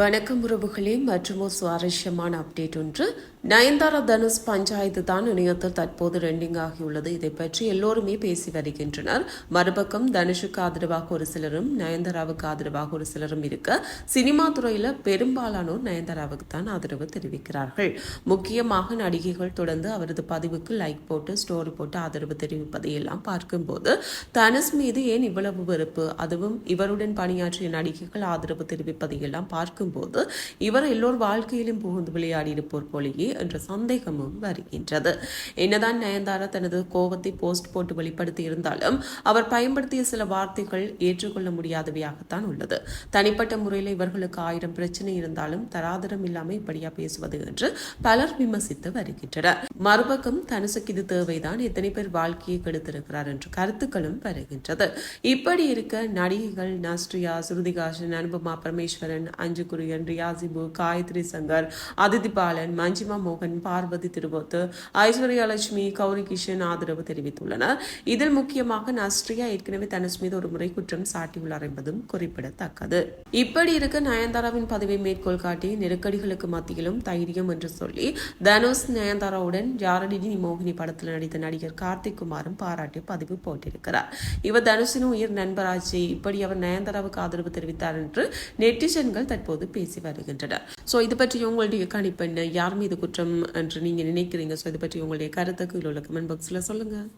வணக்கம் உறவுகளே மற்றும் சுவாரஸ்யமான அப்டேட் ஒன்று. நயன்தாரா தனுஷ் பஞ்சாயத்து தான் இணையத்தில் தற்போது ரெண்டிங் ஆகியுள்ளது. இதை பற்றி எல்லோருமே பேசி வருகின்றனர். மறுபக்கம் தனுஷுக்கு ஆதரவாக ஒரு சிலரும் நயன்தாராவுக்கு ஆதரவாக ஒரு சிலரும் இருக்க சினிமா துறையில் பெரும்பாலானோர் நயன்தாராவுக்கு தான் ஆதரவு தெரிவிக்கிறார்கள். முக்கியமாக நடிகைகள் தொடர்ந்து அவரது பதிவுக்கு லைக் போட்டு ஸ்டோரி போட்டு ஆதரவு தெரிவிப்பதை எல்லாம் பார்க்கும்போது தனுஷ் மீது ஏன் இவ்வளவு வெறுப்பு? அதுவும் இவருடன் பணியாற்றிய நடிகைகள் ஆதரவு தெரிவிப்பதை எல்லாம் போது இவர் எல்லோர் வாழ்க்கையிலும் புகுந்து விளையாடி இருப்போர் போலேயே என்ற சந்தேகமும் வருகின்றது. என்னதான் நயன்தாரா தனது கோபத்தை போஸ்ட் போட்டு வெளிப்படுத்தி இருந்தாலும் அவர் பயன்படுத்திய சில வார்த்தைகள் ஏற்றுக்கொள்ள முடியாதவையாகத்தான் உள்ளது. தனிப்பட்ட முறையில் இவர்களுக்கு ஆயிரம் பிரச்சனை இருந்தாலும் தராதரம் இல்லாமல் இப்படியா பேசுவது என்று பலர் விமர்சித்து வருகின்றனர். மறுபக்கம் தனுசுக்கு இது தேவைதான் எத்தனை பேர் வாழ்க்கையை கெடுத்திருக்கிறார் என்ற கருத்துக்களும் வருகின்றது. இப்படி இருக்க நடிகைகள் நஸ்ரியா ஸ்ருதிகாசன் அனுபமா பரமேஸ்வரன் அஞ்சு சூரியன் ரியாசிபு காயத்ரி சங்கர் அதிதி பாலன் மஞ்சிமா மோகன் பார்வதி திருபோத்து ஐஸ்வர்யாலட்சுமி கௌரி கிஷன் ஆதரவு தெரிவித்துள்ளனர். இதில் முக்கியமாக நஸ்ரியா ஏற்கனவே தனுஷ் மீது ஒரு முறை குற்றம் சாட்டியுள்ளார் என்பதும் குறிப்பிடத்தக்கது. இப்படி இருக்க நயன்தாராவின் பதவி மேற்கோள் காட்டி நெருக்கடிகளுக்கு மத்தியிலும் தைரியம் என்று சொல்லி தனுஷ் நயன்தாராவுடன் யாரடி மோகினி படத்தில் நடித்த நடிகர் கார்த்திக் குமாரும் பாராட்டி பதிவு போட்டிருக்கிறார். இவர் தனுஷின் உயிர் நண்பராச்சு இப்படி அவர் நயன்தாராவுக்கு ஆதரவு தெரிவித்தார் என்று நெட்டிசன்கள் தற்போது பேசி வருகின்றனர் ஸோ இது பற்றி உங்களுடைய கணிப்பு என்ன? யார் மீது குற்றம் என்று நீங்க நினைக்கிறீங்க? ஸோ இது பற்றி உங்களுடைய கருத்துக்கு உள்ள கமெண்ட் பாக்ஸ்ல சொல்லுங்க.